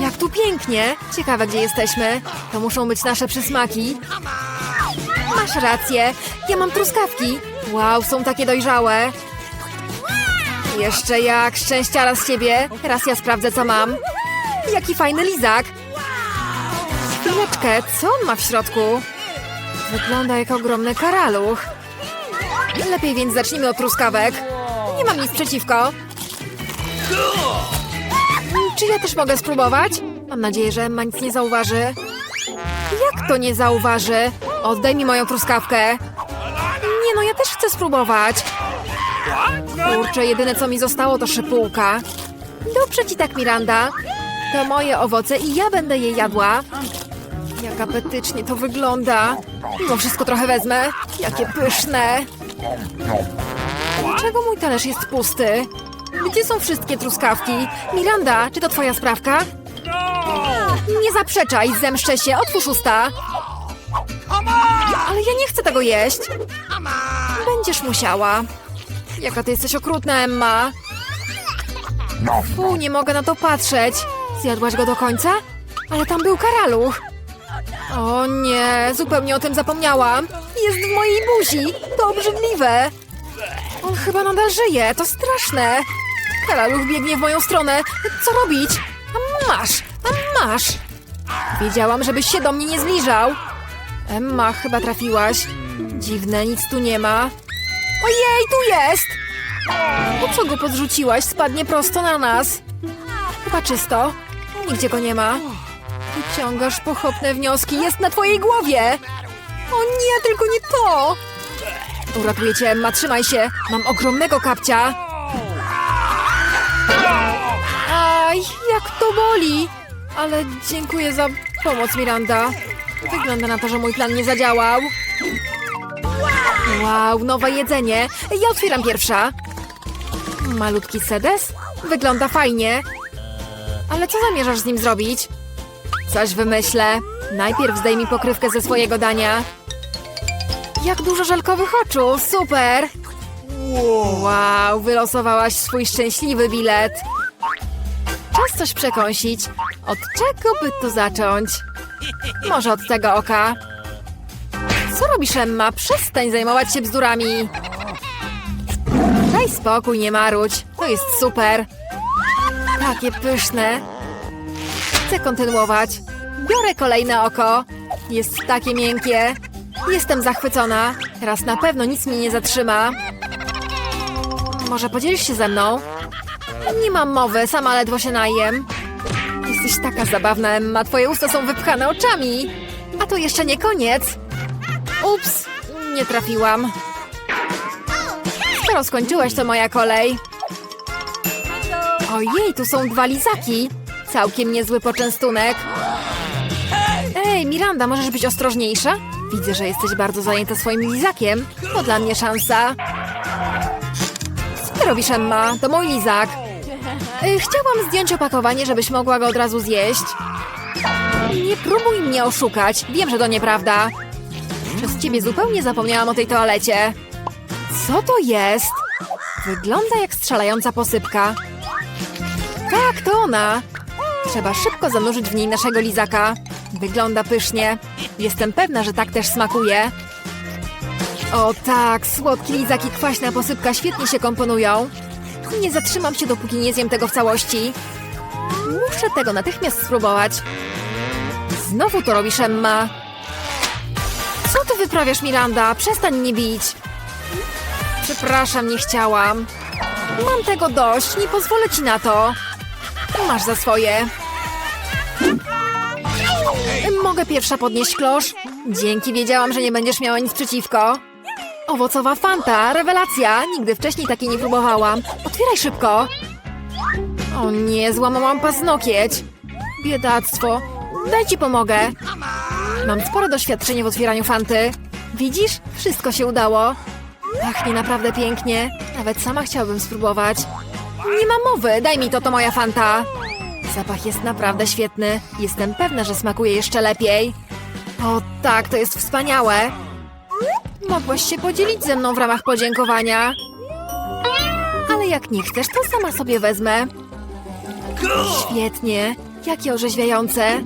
Jak tu pięknie! Ciekawe, gdzie jesteśmy. To muszą być nasze przysmaki. Masz rację. Ja mam truskawki. Wow, są takie dojrzałe. Jeszcze jak szczęściara z ciebie. Teraz ja sprawdzę, co mam. Jaki fajny lizak. Chwileczkę, co on ma w środku? Wygląda jak ogromny karaluch. Lepiej więc zacznijmy od truskawek. Nie mam nic przeciwko. Czy ja też mogę spróbować? Mam nadzieję, że Emma nic nie zauważy. Jak to nie zauważy? Oddaj mi moją truskawkę. Nie no, ja też chcę spróbować. Kurczę, jedyne co mi zostało to szypułka. Dobrze ci tak, Miranda. To moje owoce i ja będę je jadła. Jak apetycznie to wygląda. Mimo wszystko trochę wezmę. Jakie pyszne. Dlaczego mój talerz jest pusty? Gdzie są wszystkie truskawki? Miranda, czy to twoja sprawka? Nie zaprzeczaj, zemszczę się, otwórz usta. Ale ja nie chcę tego jeść. Będziesz musiała. Jaka ty jesteś okrutna, Emma. Fu, nie mogę na to patrzeć. Zjadłaś go do końca? Ale tam był karaluch. O nie, zupełnie o tym zapomniałam. Jest w mojej buzi. To obrzydliwe. On chyba nadal żyje, to straszne. Karaluch biegnie w moją stronę. Co robić? Masz, masz. Wiedziałam, żebyś się do mnie nie zbliżał. Emma, chyba trafiłaś. Dziwne, nic tu nie ma. Ojej, tu jest! Po co go podrzuciłaś? Spadnie prosto na nas. Chyba czysto. Nigdzie go nie ma. Wyciągasz pochopne wnioski. Jest na twojej głowie! O nie, tylko nie to! Uratuję cię, Emma, trzymaj się. Mam ogromnego kapcia. Aj, jak to boli! Ale dziękuję za pomoc, Miranda. Wygląda na to, że mój plan nie zadziałał. Wow, nowe jedzenie. Ja otwieram pierwsza. Malutki sedes? Wygląda fajnie. Ale co zamierzasz z nim zrobić? Coś wymyślę. Najpierw zdejmij pokrywkę ze swojego dania. Jak dużo żelkowych oczu! Super! Wow, wylosowałaś swój szczęśliwy bilet. Czas coś przekąsić. Od czego by tu zacząć? Może od tego oka. Co robisz, Emma? Przestań zajmować się bzdurami. Daj spokój, nie marudź. To jest super. Takie pyszne. Chcę kontynuować. Biorę kolejne oko. Jest takie miękkie. Jestem zachwycona. Teraz na pewno nic mnie nie zatrzyma. Może podzielisz się ze mną? Nie mam mowy, sama ledwo się najem. Jesteś taka zabawna, Emma. Twoje usta są wypchane oczami. A to jeszcze nie koniec. Ups, nie trafiłam. Skoro skończyłeś, to moja kolej. Ojej, tu są dwa lizaki. Całkiem niezły poczęstunek. Ej, Miranda, możesz być ostrożniejsza? Widzę, że jesteś bardzo zajęta swoim lizakiem. To dla mnie szansa. Robisz, Emma? To mój lizak. Y, Chciałam zdjąć opakowanie, żebyś mogła go od razu zjeść. Nie próbuj mnie oszukać. Wiem, że to nieprawda. Przez ciebie zupełnie zapomniałam o tej toalecie. Co to jest? Wygląda jak strzelająca posypka. Tak, to ona. Trzeba szybko zanurzyć w niej naszego lizaka. Wygląda pysznie. Jestem pewna, że tak też smakuje. O tak, słodki lizak i kwaśna posypka świetnie się komponują. Nie zatrzymam się, dopóki nie zjem tego w całości. Muszę tego natychmiast spróbować. Znowu to robisz, Emma. Co ty wyprawiasz, Miranda? Przestań mnie bić. Przepraszam, nie chciałam. Mam tego dość, nie pozwolę ci na to. Masz za swoje. Mogę pierwsza podnieść klosz? Dzięki, wiedziałam, że nie będziesz miała nic przeciwko. Owocowa fanta, rewelacja! Nigdy wcześniej takiej nie próbowałam. Otwieraj szybko! O nie, złamałam paznokieć. Biedactwo. Daj ci pomogę. Mam spore doświadczenie w otwieraniu fanty. Widzisz? Wszystko się udało. Pachnie naprawdę pięknie. Nawet sama chciałabym spróbować. Nie ma mowy, daj mi to, to moja fanta. Zapach jest naprawdę świetny. Jestem pewna, że smakuje jeszcze lepiej. O tak, to jest wspaniałe. Mogłaś się podzielić ze mną w ramach podziękowania. Ale jak nie chcesz, to sama sobie wezmę. Świetnie. Jakie orzeźwiające.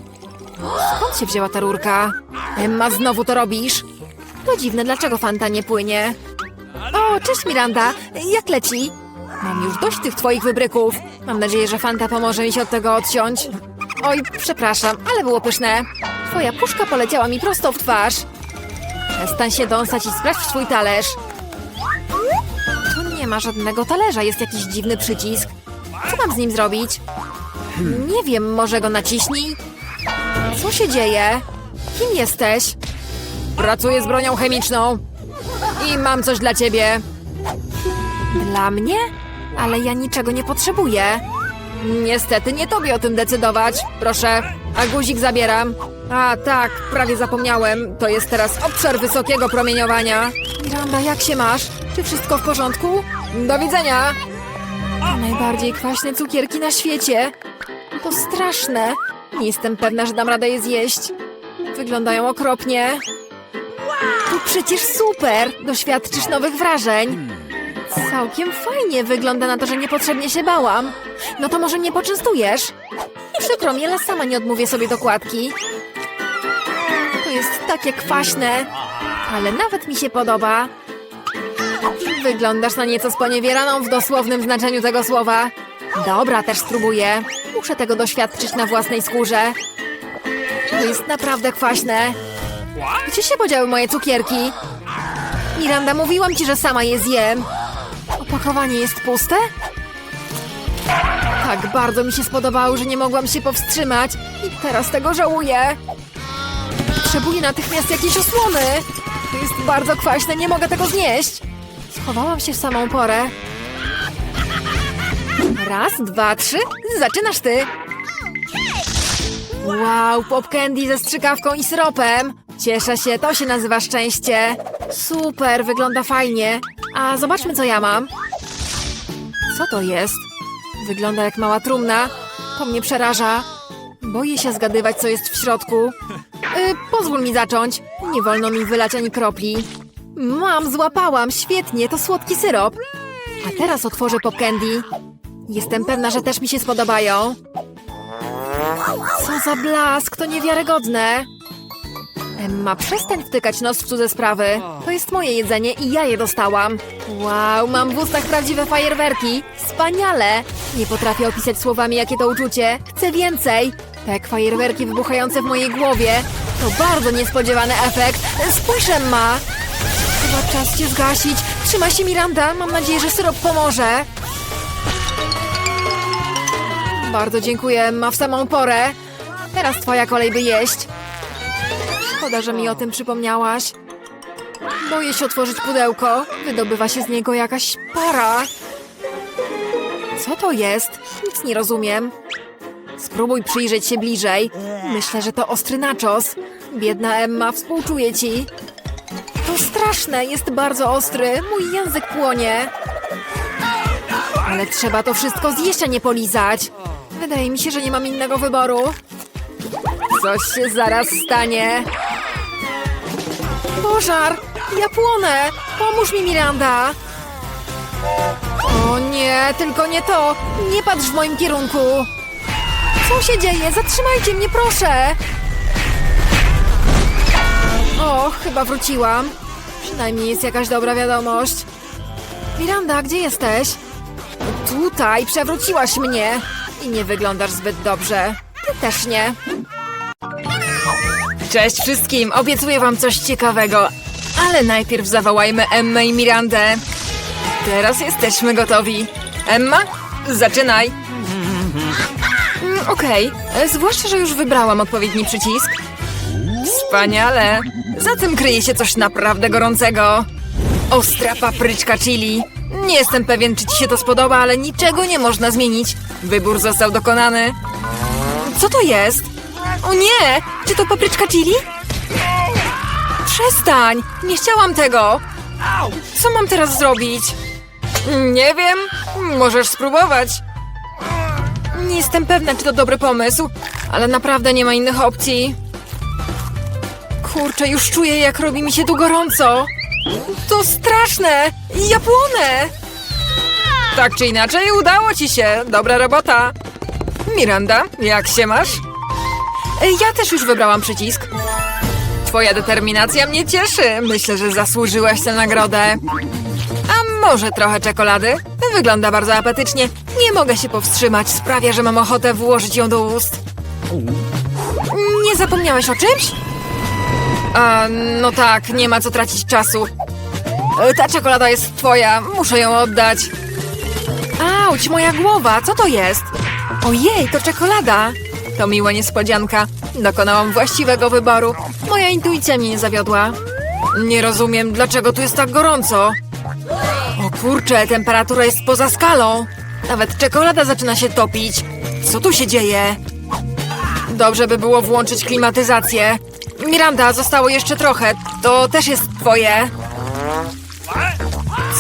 Skąd się wzięła ta rurka? Emma, znowu to robisz? To dziwne, dlaczego Fanta nie płynie? O, cześć Miranda. Jak leci? Mam już dość tych twoich wybryków. Mam nadzieję, że Fanta pomoże mi się od tego odciąć. Oj, przepraszam, ale było pyszne. Twoja puszka poleciała mi prosto w twarz. Przestań się dąsać i sprawdź swój talerz. Tu nie ma żadnego talerza, jest jakiś dziwny przycisk. Co mam z nim zrobić? Nie wiem, może go naciśnij? Co się dzieje? Kim jesteś? Pracuję z bronią chemiczną. I mam coś dla ciebie. Dla mnie? Ale ja niczego nie potrzebuję. Niestety nie tobie o tym decydować. Proszę, a guzik zabieram. A tak, prawie zapomniałem. To jest teraz obszar wysokiego promieniowania. Miranda, jak się masz? Czy wszystko w porządku? Do widzenia! To najbardziej kwaśne cukierki na świecie. To straszne. Nie jestem pewna, że dam radę je zjeść. Wyglądają okropnie. To przecież super! Doświadczysz nowych wrażeń. Całkiem fajnie. Wygląda na to, że niepotrzebnie się bałam. No to może mnie poczęstujesz? Przykro mi, ale sama nie odmówię sobie dokładki. To jest takie kwaśne, ale nawet mi się podoba. Wyglądasz na nieco sponiewieraną w dosłownym znaczeniu tego słowa. Dobra, też spróbuję. Muszę tego doświadczyć na własnej skórze. To jest naprawdę kwaśne. Gdzie się podziały moje cukierki? Miranda, mówiłam ci, że sama je zjem. Opakowanie jest puste? Tak bardzo mi się spodobało, że nie mogłam się powstrzymać. I teraz tego żałuję. Potrzebuję natychmiast jakiejś osłony. To jest bardzo kwaśne, nie mogę tego znieść. Schowałam się w samą porę. Raz, dwa, trzy. Zaczynasz ty. Wow, pop candy ze strzykawką i syropem. Cieszę się, to się nazywa szczęście. Super, wygląda fajnie. A zobaczmy, co ja mam. Co to jest? Wygląda jak mała trumna. To mnie przeraża. Boję się zgadywać, co jest w środku. Yy, pozwól mi zacząć. Nie wolno mi wylać ani kropli. Mam, złapałam. Świetnie, to słodki syrop. A teraz otworzę pop candy. Jestem pewna, że też mi się spodobają. Co za blask, to niewiarygodne. Emma, przestań wtykać nos w cudze sprawy. To jest moje jedzenie i ja je dostałam. Wow, mam w ustach prawdziwe fajerwerki. Wspaniale! Nie potrafię opisać słowami, jakie to uczucie. Chcę więcej. Tak, fajerwerki wybuchające w mojej głowie. To bardzo niespodziewany efekt. Spójrz, Emma! Chyba czas cię zgasić. Trzymaj się, Miranda. Mam nadzieję, że syrop pomoże. Bardzo dziękuję, Emma, w samą porę. Teraz twoja kolej, by jeść. Szkoda, że mi o tym przypomniałaś. Boję się otworzyć pudełko. Wydobywa się z niego jakaś para. Co to jest? Nic nie rozumiem. Spróbuj przyjrzeć się bliżej. Myślę, że to ostry nachos. Biedna Emma, współczuję ci. To straszne, jest bardzo ostry. Mój język płonie. Ale trzeba to wszystko zjeść, a nie polizać. Wydaje mi się, że nie mam innego wyboru. Coś się zaraz stanie. Pożar! Ja płonę! Pomóż mi, Miranda! O nie, tylko nie to! Nie patrz w moim kierunku! Co się dzieje? Zatrzymajcie mnie, proszę! O, chyba wróciłam. Przynajmniej jest jakaś dobra wiadomość. Miranda, gdzie jesteś? Tutaj, przewróciłaś mnie. I nie wyglądasz zbyt dobrze. Ty też nie. Cześć wszystkim, obiecuję wam coś ciekawego. Ale najpierw zawołajmy Emmę i Mirandę. Teraz jesteśmy gotowi. Emma, zaczynaj. Mm, Okej, e, zwłaszcza, że już wybrałam odpowiedni przycisk. Wspaniale. Za tym kryje się coś naprawdę gorącego. Ostra papryczka chili. Nie jestem pewien, czy ci się to spodoba, ale niczego nie można zmienić. Wybór został dokonany. Co to jest? O nie! Czy to papryczka chili? Przestań! Nie chciałam tego! Co mam teraz zrobić? Nie wiem. Możesz spróbować. Nie jestem pewna, czy to dobry pomysł, ale naprawdę nie ma innych opcji. Kurczę, już czuję, jak robi mi się tu gorąco. To straszne! Ja płonę! Tak czy inaczej, udało ci się. Dobra robota. Miranda, jak się masz? E, Ja też już wybrałam przycisk. Twoja determinacja mnie cieszy. Myślę, że zasłużyłaś tę nagrodę. A może trochę czekolady? Wygląda bardzo apetycznie. Nie mogę się powstrzymać. Sprawia, że mam ochotę włożyć ją do ust. Nie zapomniałeś o czymś? A, no tak, nie ma co tracić czasu. E, Ta czekolada jest twoja, muszę ją oddać. Auć, moja głowa, co to jest? Ojej, to czekolada. To miła niespodzianka. Dokonałam właściwego wyboru. Moja intuicja mnie nie zawiodła. Nie rozumiem, dlaczego tu jest tak gorąco. O kurczę, temperatura jest poza skalą. Nawet czekolada zaczyna się topić. Co tu się dzieje? Dobrze by było włączyć klimatyzację. Miranda, zostało jeszcze trochę. To też jest twoje.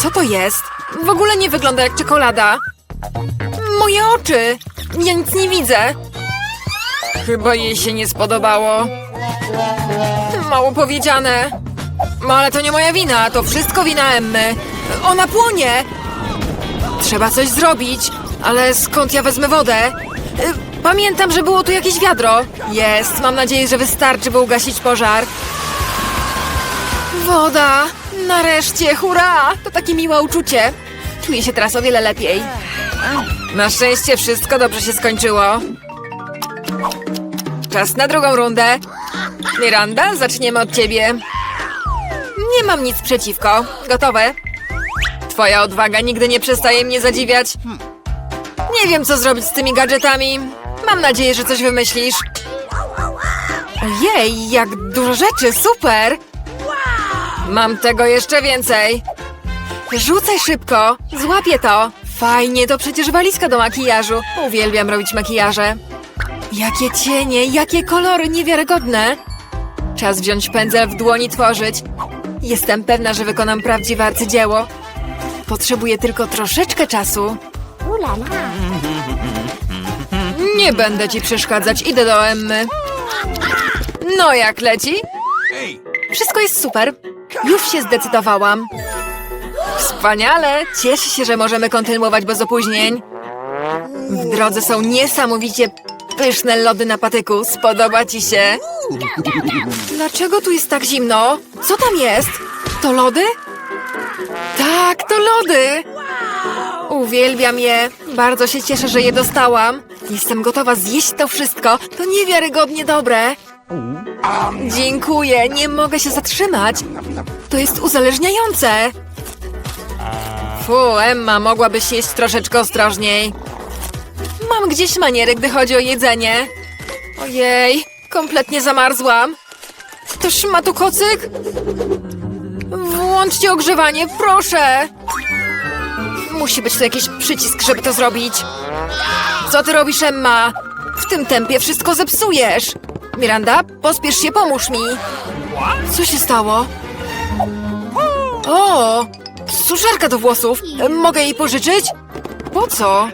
Co to jest? W ogóle nie wygląda jak czekolada. Moje oczy! Ja nic nie widzę. Chyba jej się nie spodobało. Mało powiedziane. No ale to nie moja wina, to wszystko wina Emmy. Ona płonie! Trzeba coś zrobić, ale skąd ja wezmę wodę? Y, Pamiętam, że było tu jakieś wiadro. Jest, mam nadzieję, że wystarczy, by ugasić pożar. Woda! Nareszcie, hurra! To takie miłe uczucie. Czuję się teraz o wiele lepiej. Na szczęście wszystko dobrze się skończyło. Czas na drugą rundę. Miranda, zaczniemy od ciebie. Nie mam nic przeciwko. Gotowe? Twoja odwaga nigdy nie przestaje mnie zadziwiać. Nie wiem, co zrobić z tymi gadżetami. Mam nadzieję, że coś wymyślisz. Ojej, jak dużo rzeczy, super! Mam tego jeszcze więcej. Rzucaj szybko, złapię to. Fajnie, to przecież walizka do makijażu. Uwielbiam robić makijaże. Jakie cienie, jakie kolory niewiarygodne. Czas wziąć pędzel w dłoni tworzyć. Jestem pewna, że wykonam prawdziwe arcydzieło. Potrzebuję tylko troszeczkę czasu. Nie będę ci przeszkadzać, idę do Emmy. No jak leci? Wszystko jest super. Już się zdecydowałam. Wspaniale! Cieszę się, że możemy kontynuować bez opóźnień. W drodze są niesamowicie pyszne lody na patyku. Spodoba ci się? Dlaczego tu jest tak zimno? Co tam jest? To lody? Tak, to lody! Uwielbiam je. Bardzo się cieszę, że je dostałam. Jestem gotowa zjeść to wszystko. To niewiarygodnie dobre. Dziękuję, nie mogę się zatrzymać. To jest uzależniające. Fu, Emma, mogłabyś jeść troszeczkę ostrożniej. Gdzieś maniery, gdy chodzi o jedzenie. Ojej, kompletnie zamarzłam. Ktoś ma tu kocyk? Włączcie ogrzewanie, proszę. Musi być tu jakiś przycisk, żeby to zrobić. Co ty robisz, Emma? W tym tempie wszystko zepsujesz. Miranda, pospiesz się, pomóż mi. Co się stało? O, suszarka do włosów. Mogę jej pożyczyć? Po co?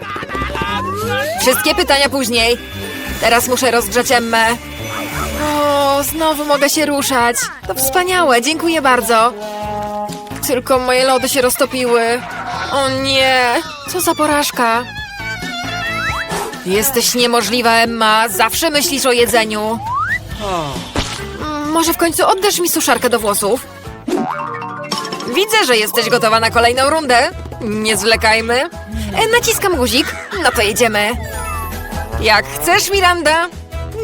Wszystkie pytania później. Teraz muszę rozgrzać Emmę. O, znowu mogę się ruszać. To wspaniałe, dziękuję bardzo. Tylko moje lody się roztopiły. O nie, co za porażka. Jesteś niemożliwa, Emma. Zawsze myślisz o jedzeniu. Mm, Może w końcu oddasz mi suszarkę do włosów? Widzę, że jesteś gotowa na kolejną rundę. Nie zwlekajmy. E, naciskam guzik. No to jedziemy. Jak chcesz, Miranda.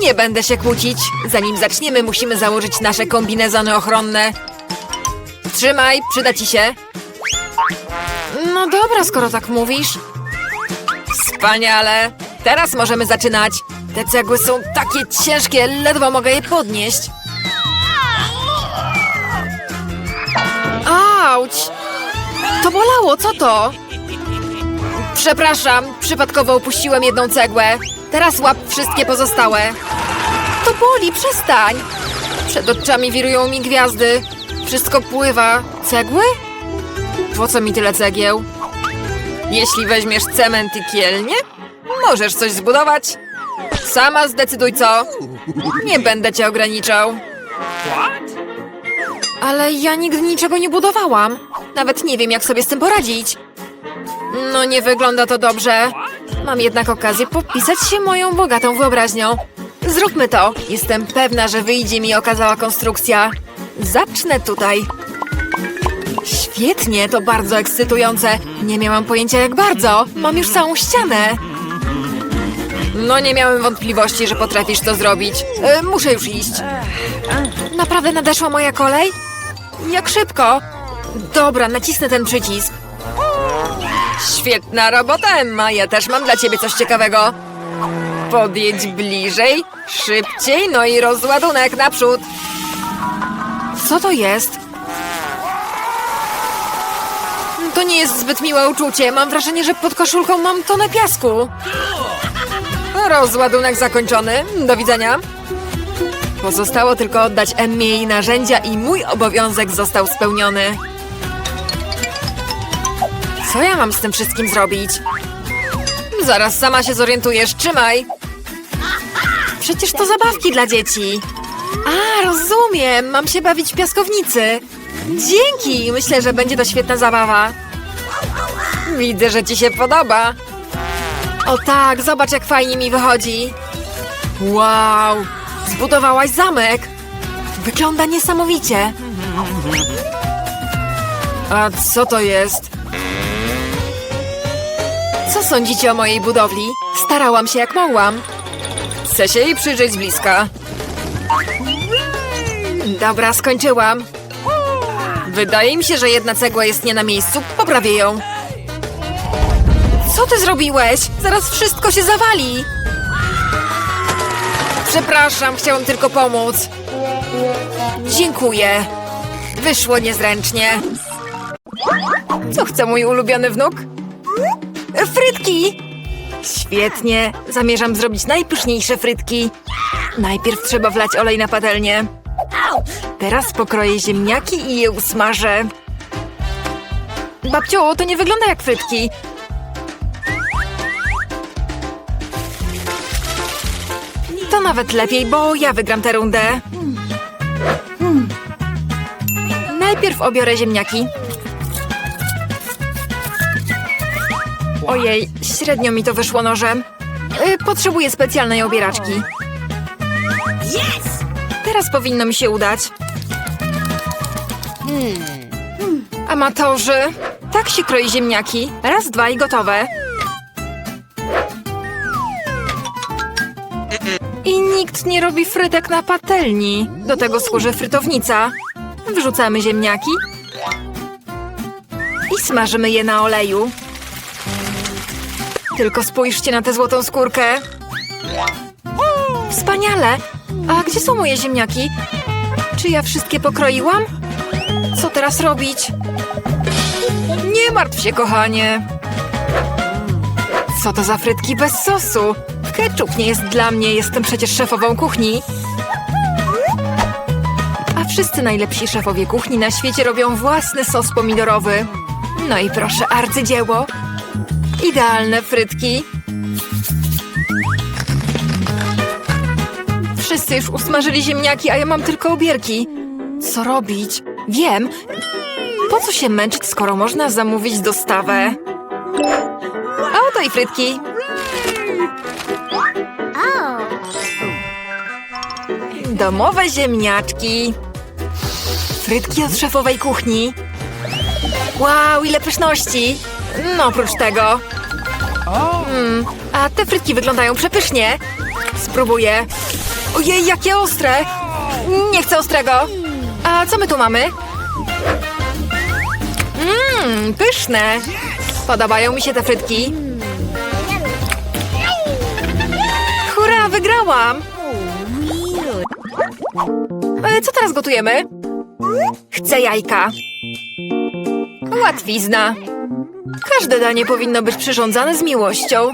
Nie będę się kłócić. Zanim zaczniemy, musimy założyć nasze kombinezony ochronne. Trzymaj, przyda ci się. No dobra, skoro tak mówisz. Wspaniale. Teraz możemy zaczynać. Te cegły są takie ciężkie, ledwo mogę je podnieść. Auć! To bolało, co to? Przepraszam, przypadkowo opuściłem jedną cegłę. Teraz łap wszystkie pozostałe. To boli, przestań! Przed oczami wirują mi gwiazdy. Wszystko pływa. Cegły? Po co mi tyle cegieł? Jeśli weźmiesz cement i kielnie, możesz coś zbudować. Sama zdecyduj co. Nie będę cię ograniczał. Ale ja nigdy niczego nie budowałam. Nawet nie wiem, jak sobie z tym poradzić. No nie wygląda to dobrze. Mam jednak okazję popisać się moją bogatą wyobraźnią. Zróbmy to. Jestem pewna, że wyjdzie mi okazała konstrukcja. Zacznę tutaj. Świetnie, to bardzo ekscytujące. Nie miałam pojęcia jak bardzo. Mam już całą ścianę. No nie miałem wątpliwości, że potrafisz to zrobić. E, muszę już iść. Naprawdę nadeszła moja kolej? Jak szybko? Dobra, nacisnę ten przycisk. Świetna robota, Emma. Ja też mam dla ciebie coś ciekawego. Podjedź bliżej, szybciej, no i rozładunek naprzód. Co to jest? To nie jest zbyt miłe uczucie. Mam wrażenie, że pod koszulką mam tonę piasku. Rozładunek zakończony. Do widzenia. Pozostało tylko oddać Emmie jej narzędzia i mój obowiązek został spełniony. Co ja mam z tym wszystkim zrobić? Zaraz sama się zorientujesz. Trzymaj. Przecież to zabawki dla dzieci. A, rozumiem. Mam się bawić w piaskownicy. Dzięki. Myślę, że będzie to świetna zabawa. Widzę, że ci się podoba. O tak, zobacz jak fajnie mi wychodzi. Wow, zbudowałaś zamek. Wygląda niesamowicie. A co to jest? Sądzicie o mojej budowli? Starałam się jak mogłam. Chcę się jej przyjrzeć z bliska. Dobra, skończyłam. Wydaje mi się, że jedna cegła jest nie na miejscu. Poprawię ją. Co ty zrobiłeś? Zaraz wszystko się zawali. Przepraszam, chciałam tylko pomóc. Dziękuję. Wyszło niezręcznie. Co chce mój ulubiony wnuk? Frytki! Świetnie. Zamierzam zrobić najpyszniejsze frytki. Najpierw trzeba wlać olej na patelnię. Teraz pokroję ziemniaki i je usmażę. Babciu, to nie wygląda jak frytki. To nawet lepiej, bo ja wygram tę rundę. Najpierw obiorę ziemniaki. Ojej, średnio mi to wyszło nożem. Y, Potrzebuję specjalnej obieraczki. Teraz powinno mi się udać. Amatorzy, tak się kroi ziemniaki. Raz, dwa i gotowe. I nikt nie robi frytek na patelni. Do tego służy frytownica. Wrzucamy ziemniaki i smażymy je na oleju. Tylko spójrzcie na tę złotą skórkę. Wspaniale! A gdzie są moje ziemniaki? Czy ja wszystkie pokroiłam? Co teraz robić? Nie martw się, kochanie. Co to za frytki bez sosu? Ketchup nie jest dla mnie, jestem przecież szefową kuchni. A wszyscy najlepsi szefowie kuchni na świecie robią własny sos pomidorowy. No i proszę, arcydzieło. Idealne frytki. Wszyscy już usmażyli ziemniaki, a ja mam tylko obierki. Co robić? Wiem. Po co się męczyć, skoro można zamówić dostawę? A oto i frytki. Domowe ziemniaczki. Frytki od szefowej kuchni. Wow, ile pyszności! No oprócz tego. Mm, a te frytki wyglądają przepysznie. Spróbuję. Ojej, jakie ostre! Nie chcę ostrego. A co my tu mamy? Mmm, pyszne. Podobają mi się te frytki. Hurra, wygrałam! E, Co teraz gotujemy? Chcę jajka. Łatwizna. Każde danie powinno być przyrządzane z miłością.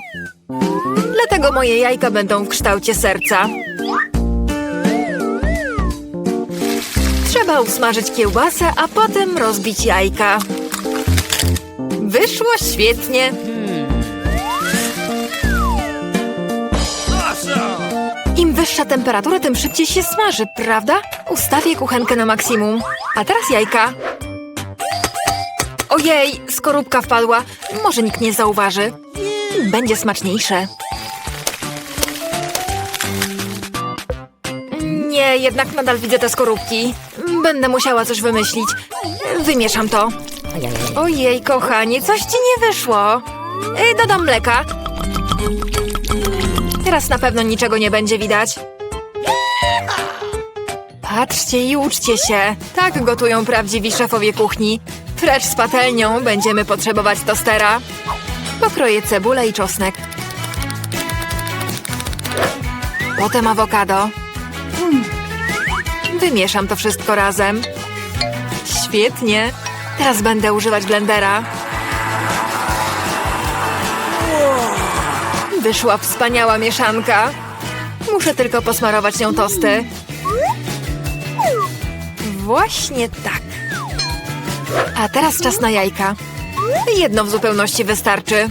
Dlatego moje jajka będą w kształcie serca. Trzeba usmażyć kiełbasę, a potem rozbić jajka. Wyszło świetnie. Im wyższa temperatura, tym szybciej się smaży, prawda? Ustawię kuchenkę na maksimum. A teraz jajka. Ojej, skorupka wpadła. Może nikt nie zauważy. Będzie smaczniejsze. Nie, jednak nadal widzę te skorupki. Będę musiała coś wymyślić. Wymieszam to. Ojej, kochanie, coś ci nie wyszło. Y, Dodam mleka. Teraz na pewno niczego nie będzie widać. Patrzcie i uczcie się. Tak gotują prawdziwi szefowie kuchni. Precz z patelnią, będziemy potrzebować tostera. Pokroję cebulę i czosnek. Potem awokado. Wymieszam to wszystko razem. Świetnie. Teraz będę używać blendera. Wyszła wspaniała mieszanka. Muszę tylko posmarować nią tosty. Właśnie tak. A teraz czas na jajka. Jedno w zupełności wystarczy.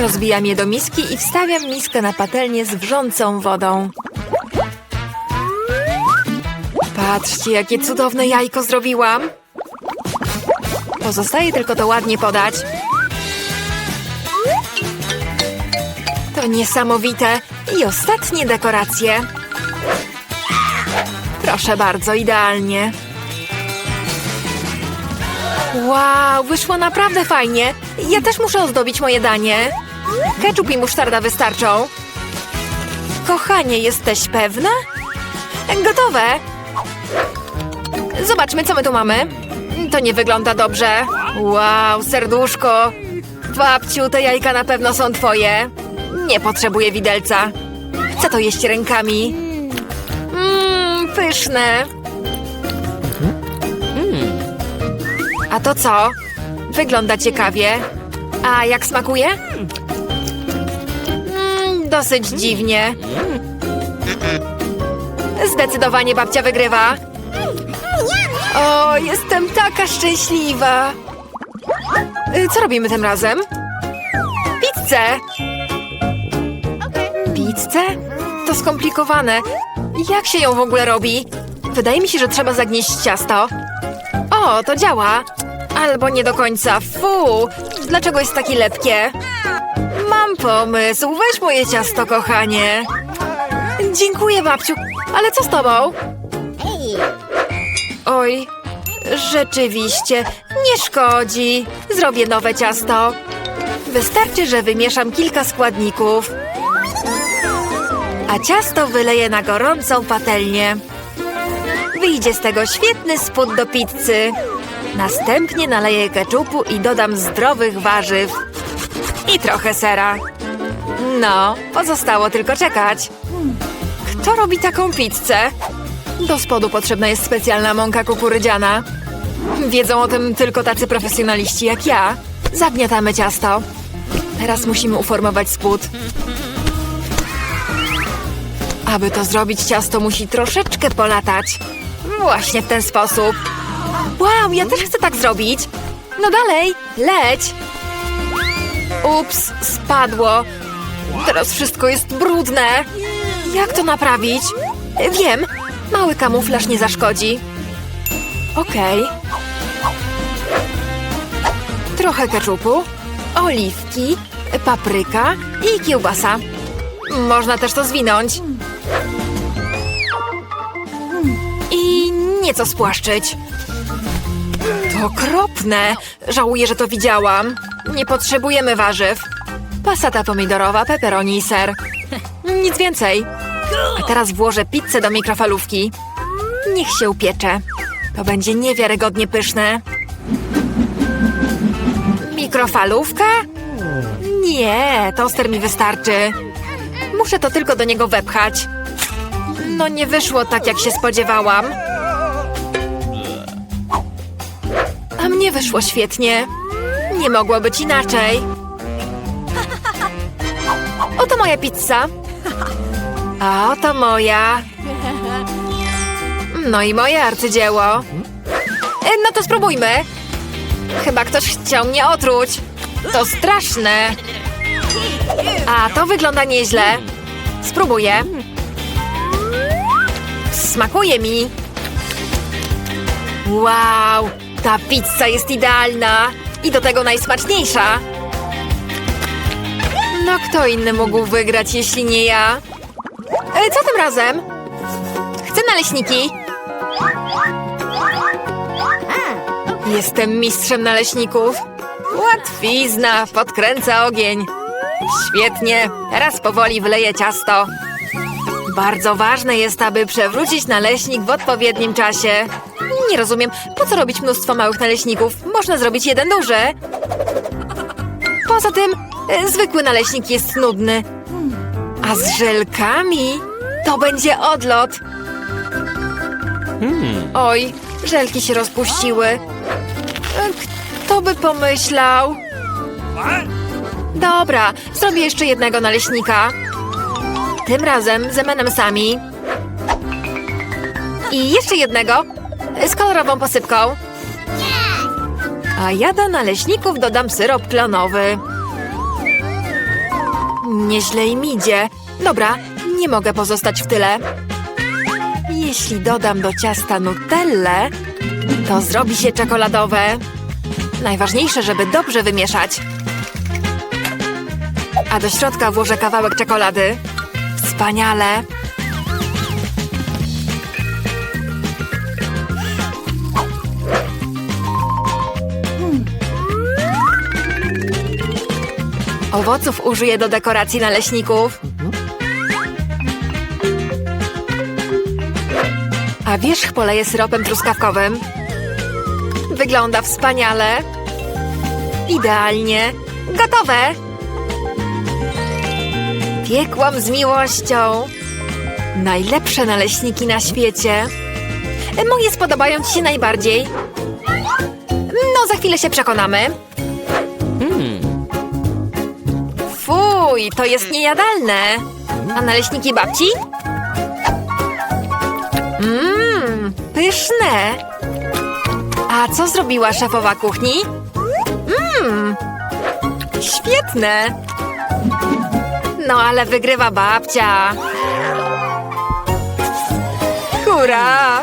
Rozbijam je do miski i wstawiam miskę na patelnię z wrzącą wodą. Patrzcie, jakie cudowne jajko zrobiłam. Pozostaje tylko to ładnie podać. To niesamowite. I ostatnie dekoracje. Proszę bardzo, idealnie. Wow, wyszło naprawdę fajnie. Ja też muszę ozdobić moje danie. Ketchup i musztarda wystarczą. Kochanie, jesteś pewna? Gotowe. Zobaczmy, co my tu mamy. To nie wygląda dobrze. Wow, serduszko. Babciu, te jajka na pewno są twoje. Nie potrzebuję widelca. Chcę to jeść rękami. Mmm, pyszne. A to co? Wygląda ciekawie. A jak smakuje? Mm, dosyć dziwnie. Zdecydowanie babcia wygrywa. O, jestem taka szczęśliwa. Y, Co robimy tym razem? Pizzę! Pizzę? To skomplikowane. Jak się ją w ogóle robi? Wydaje mi się, że trzeba zagnieść ciasto. O, to działa. Albo nie do końca. Fu! Dlaczego jest takie lepkie? Mam pomysł. Weź moje ciasto, kochanie. Dziękuję, babciu. Ale co z tobą? Oj, rzeczywiście, nie szkodzi. Zrobię nowe ciasto. Wystarczy, że wymieszam kilka składników. A ciasto wyleję na gorącą patelnię. Wyjdzie z tego świetny spód do pizzy. Następnie naleję keczupu i dodam zdrowych warzyw. I trochę sera. No, pozostało tylko czekać. Kto robi taką pizzę? Do spodu potrzebna jest specjalna mąka kukurydziana. Wiedzą o tym tylko tacy profesjonaliści jak ja. Zagniatamy ciasto. Teraz musimy uformować spód. Aby to zrobić, ciasto musi troszeczkę polatać. Właśnie w ten sposób. Wow, ja też chcę tak zrobić. No dalej, leć. Ups, spadło. Teraz wszystko jest brudne. Jak to naprawić? Wiem, mały kamuflaż nie zaszkodzi. Okej. Trochę keczupu, oliwki, papryka i kiełbasa. Można też to zwinąć. Nieco spłaszczyć. To okropne. Żałuję, że to widziałam. Nie potrzebujemy warzyw. Pasata pomidorowa, peperoni i ser. Nic więcej. A teraz włożę pizzę do mikrofalówki. Niech się upiecze. To będzie niewiarygodnie pyszne. Mikrofalówka? Nie, toster mi wystarczy. Muszę to tylko do niego wepchać. No nie wyszło tak, jak się spodziewałam. A mnie wyszło świetnie. Nie mogło być inaczej. Oto moja pizza. A oto moja. No i moje arcydzieło. E, No to spróbujmy. Chyba ktoś chciał mnie otruć. To straszne. A to wygląda nieźle. Spróbuję. Smakuje mi. Wow, ta pizza jest idealna. I do tego najsmaczniejsza. No kto inny mógł wygrać, jeśli nie ja? E, co tym razem? Chcę naleśniki. Jestem mistrzem naleśników. Łatwizna, podkręca ogień. Świetnie, teraz powoli wleję ciasto. Bardzo ważne jest, aby przewrócić naleśnik w odpowiednim czasie. Nie rozumiem, po co robić mnóstwo małych naleśników? Można zrobić jeden duży. Poza tym, e, zwykły naleśnik jest nudny. A z żelkami to będzie odlot. Oj, żelki się rozpuściły. E, Kto by pomyślał? Dobra, zrobię jeszcze jednego naleśnika. Tym razem z M&M'sami. I jeszcze jednego z kolorową posypką. A ja do naleśników dodam syrop klonowy. Nieźle im idzie. Dobra, nie mogę pozostać w tyle. Jeśli dodam do ciasta nutellę, to zrobi się czekoladowe. Najważniejsze, żeby dobrze wymieszać. A do środka włożę kawałek czekolady. Wspaniale! Owoców użyję do dekoracji naleśników. A wierzch poleję syropem truskawkowym. Wygląda wspaniale. Idealnie. Gotowe! Piekłam z miłością. Najlepsze naleśniki na świecie. Moje spodobają Ci się najbardziej. No, za chwilę się przekonamy. Fuj, to jest niejadalne. A naleśniki babci? Mmm, pyszne. A co zrobiła szefowa kuchni? Mmm, świetne. No ale wygrywa babcia. Hurra!